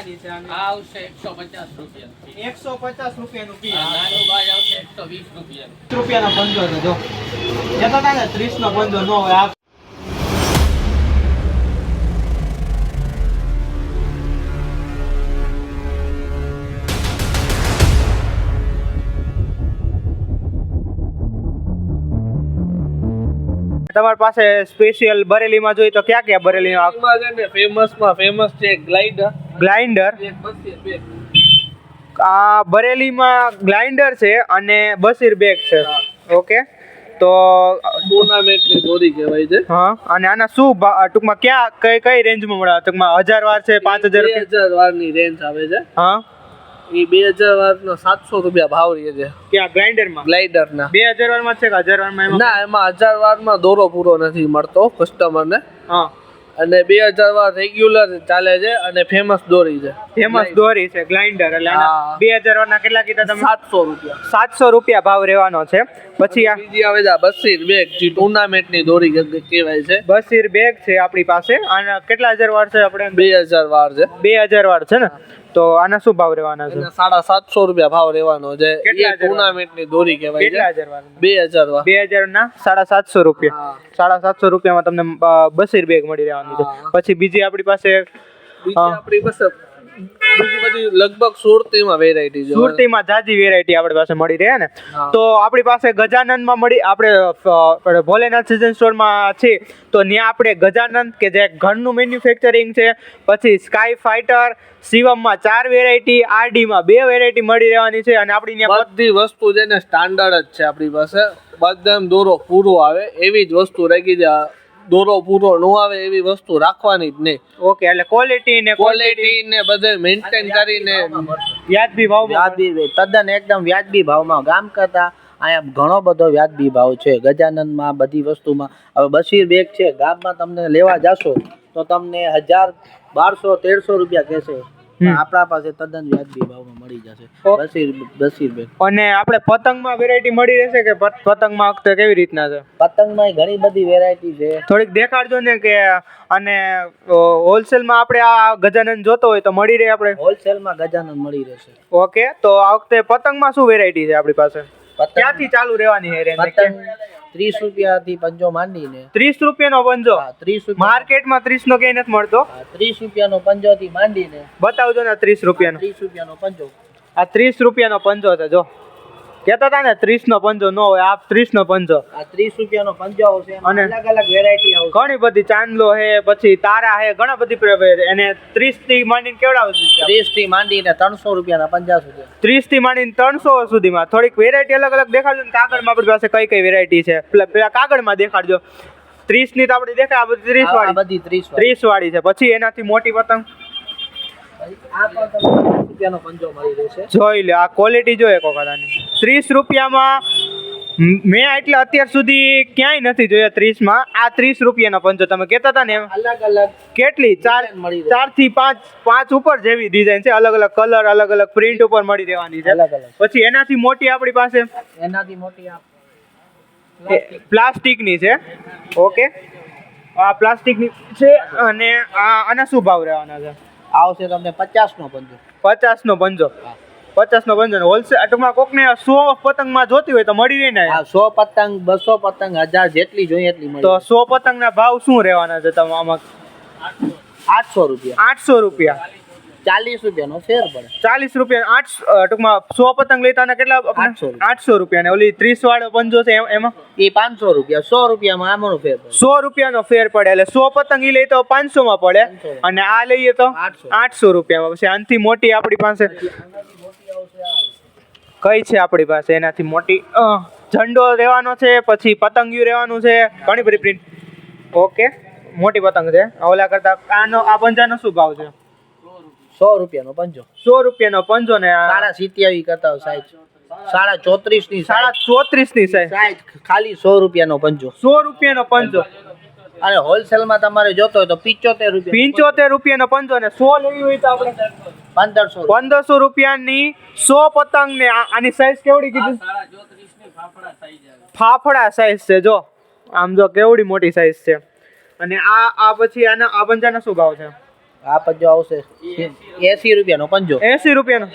કેટલાની છે આની આ આવશે એકસો પચાસ રૂપિયા એકસો પચાસ રૂપિયાનું પીસ નાનું બાજ આવશે એકસો વીસ રૂપિયા રૂપિયાનો પંજો છે જો. જતો હતા ને ત્રીસ નો પંજો ન હોય આ તમારી પાસે સ્પેશિયલ બરેલીમાં જોઈએ તો ક્યાં ક્યાં બરેલી એમાં છે ને ફેમસમાં ફેમસ છે ગ્લાઇડર ગ્લાઇન્ડર. આ બરેલીમાં ગ્લાઇન્ડર છે અને બસીર બેગ છે. ઓકે? તો ટુર્નામેન્ટની દોરી કહેવાય છે. હા અને આના શું ટૂંકમાં ક્યાં કઈ કઈ રેન્જમાં મળે? ટૂંકમાં હજાર વાર છે પાંચ હજાર હજાર વારની રેન્જ આવે છે. હા. એ બે હજાર વારનો સાતસો રૂપિયા ભાવ રહે છે. ક્યાં ગ્રાઇન્ડરમાં ગ્લાઇડરના બે હજાર વારમાં છે કે હજાર વારમાં ના એમાં હજાર વારમાં દોરો પૂરો નથી મળતો કસ્ટમરને હા. અને બે હજાર વાર રેગ્યુલર ચાલે છે અને ફેમસ દોરી છે. ફેમસ દોરી છે ગ્લાઇન્ડર એટલે બે હજાર વારના કેટલા કીધા તમે? સાતસો રૂપિયા. સાતસો રૂપિયા ભાવ રહેવાનો છે. પછી આ બીજી આવે છે બસીર બેગ જે ટુર્નામેન્ટની દોરી કહેવાય છે. બસીર બેગ છે આપણી પાસે. આના કેટલા હજાર વાર છે આપણે? બે હજાર વાર છે. બે હજાર વાર છે ને? તો આના શું ભાવ રહેવાના છે? સાડા સાતસો રૂપિયા ભાવ રહેવાનો છે. ટુર્નામેન્ટની દોરી કહેવાય છે. હજાર બે હજાર બે હજાર ના? સાડા સાતસો રૂપિયા. સાડા સાતસો રૂપિયામાં તમને બસીર બેગ મળી રહેવાની છે. પછી બીજી આપણી પાસે આપણી પાસે બીજી બધી લગભગ સુરતીમાં વેરાયટી છે. સુરતીમાં જાજી વેરાયટી આપણી પાસે મળી રહે ને. તો આપણી પાસે ગજાનંદમાં મળી આપણે ભોલેનાથ સિઝન સ્ટોરમાં છે તો ત્યાં આપણે ગજાનંદ કે જે ઘરનું મેન્યુફેક્ચરિંગ છે પછી સ્કાય ફાઇટર શિવમમાં ચાર વેરાયટી આરડીમાં બે વેરાયટી મળી રહેવાની છે અને આપણી ત્યાં બધી વસ્તુ છે ને સ્ટાન્ડર્ડ જ છે આપણી પાસે. બધા દોરો પૂરો આવે એવી જ વસ્તુ રાખી છે દોરો પૂરો ન આવે એવી વસ્તુ રાખવાની જ નહીં. ઓકે એટલે ક્વોલિટી ને ક્વોલિટી ને બધે મેન્ટેન કરીને વ્યાજબી ભાવ વ્યાજબી તદ્દન એકદમ વ્યાજબી ભાવમાં. ગામ કરતા અહીંયા ઘણો બધો વ્યાજબી ભાવ છે. ગજાનંદમાં બધી વસ્તુમાં. હવે બશીર બેગ છે. ગામમાં તમને લેવા જાશો તો તમને હજાર બારસો તેરસો રૂપિયા કહેશે. આપણા પાસે તદ્દન વ્યાજબી ભાવમાં મળી જશે. બસીર બશીર અને આપણે પતંગમાં વેરાયટી મળી રહેશે કે પત- પતંગમાં વખતે કેવી રીતના છે? પતંગમાં ઘણી બધી વેરાયટી છે. થોડીક દેખાડજો ને કે અને હોલસેલમાં આપણે આ ગજાનંદ જોતો હોય તો મળી રહે આપણે? હોલસેલમાં ગજાનંદ મળી રહેશે. ઓકે તો આ વખતે પતંગમાં શું વેરાયટી છે આપણી પાસે? ક્યાંથી ચાલુ રહેવાની છે રેન્જ? ત્રીસ રૂપિયાથી પંજો માંડીને. ત્રીસ રૂપિયા નો પંજો ત્રીસ રૂપિયા. માર્કેટમાં ત્રીસ નો ક્યાંય નથી મળતો? ત્રીસ રૂપિયા નો પંજો થી માંડી માંડીને. બતાવજો ને ત્રીસ રૂપિયા ત્રીસ રૂપિયા નો પંજો. આ ત્રીસ રૂપિયા નો પંજો છે જો. કહેતા હતા ને ત્રીસ નો પંજો નો હોય આ ત્રીસ નો પંજો. આ ત્રીસ રૂપિયાનો પંજો આવશે અને- અલગ અલગ વેરાયટી આવશે. ઘણી બધી ચાંદલો હે પછી તારા હે ઘણા બધી એને ત્રીસથી માંડીને કેવડા સુધી ત્રીસથી માંડીને ત્રણસો રૂપિયાના પંચાસ સુધી. ત્રીસથી માંડીને ત્રણસો સુધીમાં. થોડીક વેરાયટી અલગ અલગ દેખાડજો ને કાગળમાં આપણી પાસે કઈ કઈ વેરાયટી છે? પેલા પેલા કાગળમાં દેખાડજો. ત્રીસની તો આપણી દેખાય આ બધી ત્રીસ વાળી બધી ત્રીસ ત્રીસ વાળી છે. પછી એનાથી મોટી પતંગ? આ પણ તમને રૂપિયાનો પંજો મળી રહેશે. જોઈ લે આ ક્વોલિટી જોઈએ કોકાદાની ત્રીસ રૂપિયામાં મેં એટલે અત્યાર સુધી ક્યાંય નથી જોયા ત્રીસમાં. આ ત્રીસ રૂપિયાનો પંચો તમે કહેતા હતા ને એમ? અલગ અલગ કેટલી? ચાર ચારથી પાંચ પાંચ ઉપર જેવી ડિઝાઇન છે. અલગ અલગ કલર અલગ અલગ પ્રિન્ટ ઉપર મળી રહેવાની છે. અલગ અલગ. પછી એનાથી મોટી આપણી પાસે? એનાથી મોટી પ્લાસ્ટિકની છે. ઓકે. આ પ્લાસ્ટિકની છે અને આ આના શું ભાવ રહેવાના છે? આવશે તમને પચાસ નો પંજો. પચાસ નો પંજો પચાસ નો પંજો હોલસેલ ટૂંકમાં કોકને સો પતંગમાં જોતી હોય તો મળી રહી ને. આ સો પતંગ બસો પતંગ હજાર જેટલી જોઈએ એટલી તો સો પતંગના ભાવ શું રહેવાના છે તમે આમાં? આઠસો રૂપિયા. આઠસો રૂપિયા. ચાલીસ રૂપિયાનો શેર પડે. ચાલીસ રૂપિયા. આઠ ટૂંકમાં સો પતંગ લેતા ને કેટલા? આઠસો રૂપિયા. આઠસો રૂપિયા ને. ઓલી ત્રીસ વાળો પંજો છે એમાં એ પાંચસો રૂપિયા. સો રૂપિયામાં આમાંનો ફેર સો રૂપિયાનો ફેર પડે. એટલે સો પતંગ એ લઈ તો પાંચસો માં પડે અને આ લઈએ તો આઠસો. આઠસો રૂપિયામાં. પછી આનથી મોટી આપણી પાસે કઈ છે આપણી પાસે? એનાથી મોટી ઝંડો રહેવાનો છે પછી પતંગિયું રહેવાનું છે. ઘણી બધી પ્રિન્ટ ઓકે. મોટી પતંગ છે. ઓલા કરતા આનો આ પંજાનો શું ભાવ છે? સો રૂપિયાનો પંજો. સો રૂપિયાનો પંજો ને સાડા સિત્યાવી કરતા સાઈઝ સાડા ચોત્રીસની સાડા ચોત્રીસની સાઈઝ ખાલી સો રૂપિયાનો પંજો. સો રૂપિયાનો પંજો. અને હોલસેલમાં તમારે જોતો હોય તો પિચોતેર રૂપિયા. પિંચોતેર રૂપિયાનો પંજો ને સો લેવી હોય તો આપણે પંદરસો પંદરસો રૂપિયાની સો પતંગ ને આ- આની સાઈઝ કેવડી કીધી? સાડા ચોત્રીસની ફાફડા સાઈઝ આવે. ફાફડા સાઈઝ છે જો. આમ જો કેવડી મોટી સાઈઝ છે. અને આ આ પછી આના આ પંજાનો શું ભાવ છે? આ પંજો આવશે. એસી રૂપિયાનો પંજો. એસી રૂપિયાનો.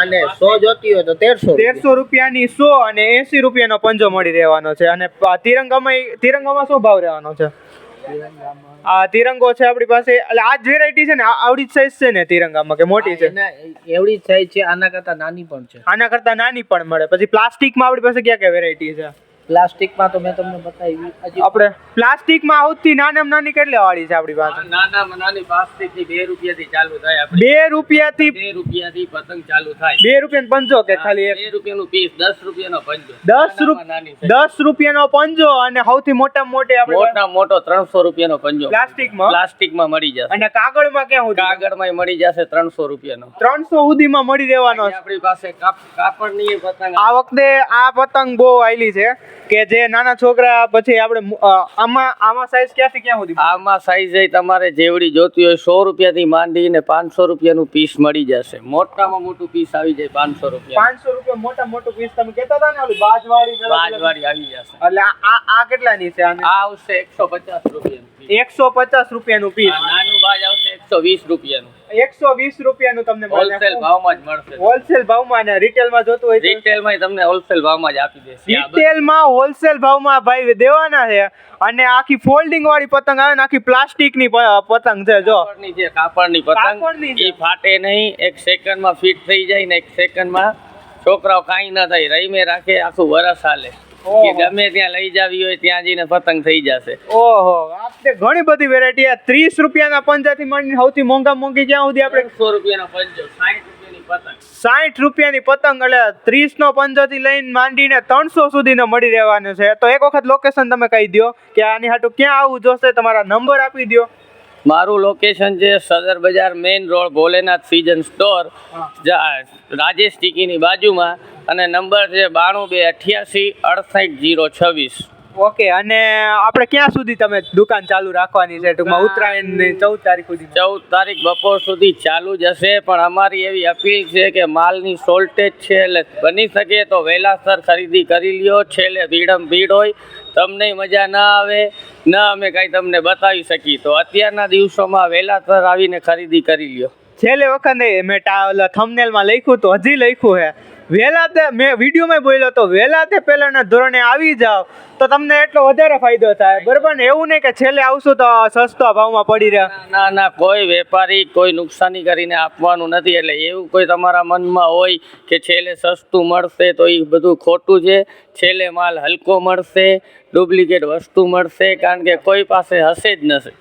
અને સો જોતી હોય તો તેરસો તેરસો રૂપિયાની સો અને એસી રૂપિયાનો પંજો મળી રહેવાનો છે. અને તિરંગામાં તિરંગામાં શું ભાવ રહેવાનો છે? આ તિરંગો છે આપણી પાસે. એટલે આ જ વેરાયટી છે ને આ આવડી જ સાઈઝ છે ને તિરંગામાં કે મોટી છે? એવડી જ સાઈઝ છે આના કરતા નાની પણ છે. આના કરતા નાની પણ મળે. પછી પ્લાસ્ટિકમાં આપણી પાસે ક્યાં ક્યાં વેરાયટી છે? પ્લાસ્ટિકમાં તો મેં તમને બતાવી આપણે પ્લાસ્ટિકમાં સૌથી નાનામાં નાની કેટલી વાળી છે આપણી પાસે? નાનામાં નાની પ્લાસ્ટિકથી બે રૂપિયાથી ચાલુ થાય આપણે. બે રૂપિયાથી બે રૂપિયાથી પતંગ ચાલુ થાય. બે રૂપિયા પંજો કે ખાલી બે રૂપિયાનું પીસ દસ રૂપિયાનો પંજો. દસ રૂપિયા દસ રૂપિયાનો પંજો અને સૌથી મોટા મોટી આપણે મોટા મોટો ત્રણસો રૂપિયાનો પંજો. પ્લાસ્ટિકમાં? પ્લાસ્ટિકમાં મળી જશે. અને કાગળમાં ક્યાં સુધી? કાગળમાં મળી જશે ત્રણસો રૂપિયાનો. ત્રણસો સુધીમાં મળી રહેવાનો આપણી પાસે કાપ- કાપડની પતંગ આ વખતે આ પતંગ બહુ આવેલી છે. કે જે નાના છોકરા પછી આપણે આમાં આમાં સાઈઝ ક્યાંથી ક્યાં સુધી? આમાં સાઈઝ તમારે જેવડી જોતી હોય સો રૂપિયાથી માંડીને પાંચસો રૂપિયાનું પીસ મળી જશે. મોટામાં મોટું પીસ આવી જાય પાંચસો રૂપિયા. પાંચસો રૂપિયા મોટા મોટું પીસ તમે કહેતા હતા ને ઓલી બાજવાળી ને અલગ અલગ. વાળી આવી જશે. એટલે આ આ- કેટલાની છે આ આવશે એકસો પચાસ રૂપિયા એકસો પચાસ રૂપિયાનું પીસ એકસો વીસ રૂપિયાનું. એકસો વીસ રૂપિયાનું તમને હોલસેલ ભાવમાં જ મળશે. હોલસેલ ભાવમાં અને રિટેલમાં જોતું હોય રિટેલમાં તમને હોલસેલ ભાવમાં જ આપી દેશે. રિટેલમાં હોલસેલ ભાવમાં ભાઈ દેવાના છે. અને આખી ફોલ્ડિંગ વાળી પતંગ આવે ને આખી પ્લાસ્ટિકની પતંગ છે જો. કાપડની છે કાપડની પતંગ એ ફાટે નહીં. એક સેકન્ડમાં ફિટ થઈ જાય ને એક સેકન્ડમાં છોકરાઓ કાંઈ ના થાય. રહીમે રાખે આખું વરસ હાલે. કે ગમે ત્યાં લઈ જાવી હોય ત્યાં જઈને પતંગ થઈ જશે. ઓહો આપણે ઘણી બધી વેરાયટી આ ત્રીસ રૂપિયાના પંજાથી માંડીને સૌથી મોંઘા મોંઘી ક્યાં સુધી આપણે સો રૂપિયાનો પંજો સાઠ રૂપિયાની પતંગ. સાઠ રૂપિયાની પતંગ એટલે ત્રીસ નો પંજોથી લઈને માંડીને ત્રણસો સુધીનો મળી રહેવાનું છે. તો એક વખત લોકેશન તમે કહી દો કે આની હાટું ક્યાં આવવું જોશે તમારા નંબર આપી દો મારું લોકેશન છે Sadar Bazaar main road Bholenath season store. Rajesh ટીકીની બાજુમાં. અને નંબર છે બાણું બે અઠ્યાસી અડસઠ જીરો છવ્વીસ. ઓકે અને આપણે ક્યાં સુધી તમે દુકાન ચાલુ રાખવાની છે? ટૂંકમાં ઉત્તરાયણની ચૌદ તારીખ સુધી. ચૌદ તારીખ બપોર સુધી ચાલુ જ હશે પણ અમારી એવી અપીલ છે કે માલની શોર્ટેજ છે એટલે બની શકે તો વહેલાસર ખરીદી કરી લ્યો છેલ્લે ભીડમ ભીડ હોય તમને મજા ના આવે ન અમે કાંઈ તમને બતાવી શકીએ. તો અત્યારના દિવસોમાં વહેલાસર આવીને ખરીદી કરી લ્યો. છેલ્લે વખતે મેં ટા થમનેલમાં લખ્યું તો હજી લખ્યું છે વહેલા તે મેં વિડીયોમાં બોલ્યો તો વહેલા તે પહેલાના ધોરણે આવી જાઓ, તો તમને એટલો વધારે ફાયદો થાય. બરાબર ને? એવું નહીં કે છેલ્લે આવશું તો સસ્તા ભાવમાં પડી રહ્યા. ના ના કોઈ વેપારી કોઈ નુકસાની કરીને આપવાનું નથી, એટલે એવું કોઈ તમારા મનમાં હોય કે છેલ્લે સસ્તું મળશે તો એ બધું ખોટું છે. છેલ્લે માલ હલકો મળશે, ડુપ્લિકેટ વસ્તુ મળશે, કારણ કે કોઈ પાસે હશે જ નથી.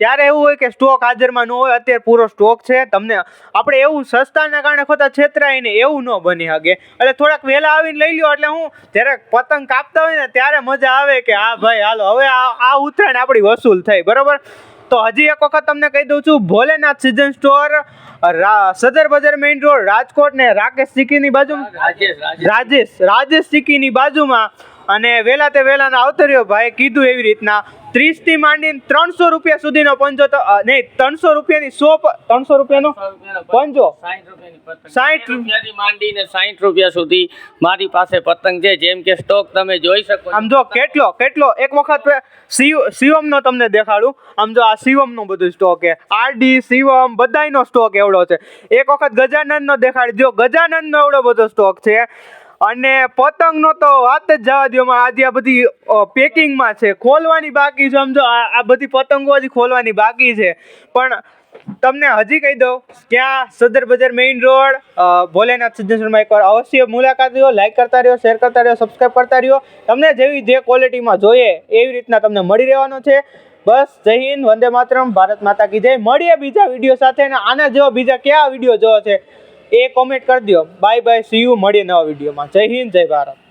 ત્યારે એવું હોય કે સ્ટોક હાજરમાં ન હોય અત્યારે પૂરો સ્ટોક છે. તમને આપણે એવું સસ્તાના કારણે ખોતા છેતરાય ને એવું ન બની શકે. એટલે થોડાક વહેલા આવીને લઈ લ્યો એટલે હું જ્યારે પતંગ કાપતા હોય ને ત્યારે મજા આવે કે હા ભાઈ હાલો હવે આ ઉત્તરાયણ આપણી વસૂલ થઈ. બરાબર? તો હજી એક વખત તમને કહી દઉં છું ભોલેનાથ સિઝન સ્ટોર સદર બજાર મેઇન રોડ રાજકોટ ને રાકેશ સિક્કીની બાજુમાં રાજેશ રાજેશ. રાજેશ રાજેશ સિક્કીની બાજુમાં. અને વહેલા તે વહેલાના અવતર્યો ભાઈ કીધું એવી રીતના. ત્રીસથી માંડીને ત્રણસો રૂપિયા સુધીનો પંજો તો નહીં ત્રણસો રૂપિયાની સો ત્રણસો રૂપિયાનો પંજો. સાઠ રૂપિયાથી માંડીને સાઠ રૂપિયા સુધી મારી પાસે પતંગ છે જેમ કે સ્ટોક તમે જોઈ શકો. આમ જો કેટલો કેટલો? એક વખત શિવ શિવમનો તમને દેખાડું. આમ જો આ શિવમનો બધું સ્ટોક છે. આરડી શિવમ બધાયનો સ્ટોક એવડો છે. એક વખત ગજાનંદનો દેખાડી જો ગજાનંદનો એવડો બધો સ્ટોક છે. અને પતંગનો તો વાત જ જવા દો આજે આ બધી પેકિંગમાં છે. ખોલવાની બાકી છે સમજો આ બધી પતંગો હજી ખોલવાની બાકી છે. પણ તમને હજી કહી દઉં, ક્યાં સદર બજાર મેઇન રોડ ભોલેનાથ સિદ્ધેશ્વરમાં એકવાર અવશ્ય મુલાકાત લ્યો લાઇક કરતા રહ્યો શેર કરતા રહ્યો સબસ્ક્રાઈબ કરતા રહ્યો. તમને જેવી જે ક્વોલિટીમાં જોઈએ, એવી રીતના તમને મળી રહેવાનો છે. બસ, જય હિન્દ, વંદે માતરમ, ભારત માતા કી જય. મળીએ બીજા વીડિયો સાથે અને આના જેવા બીજા કયા વીડિયો જોવો છે? એ કોમેન્ટ કરી દો બાય બાય સી યુ મળીએ નવા વિડીયોમાં. જય હિન્દ, જય ભારત.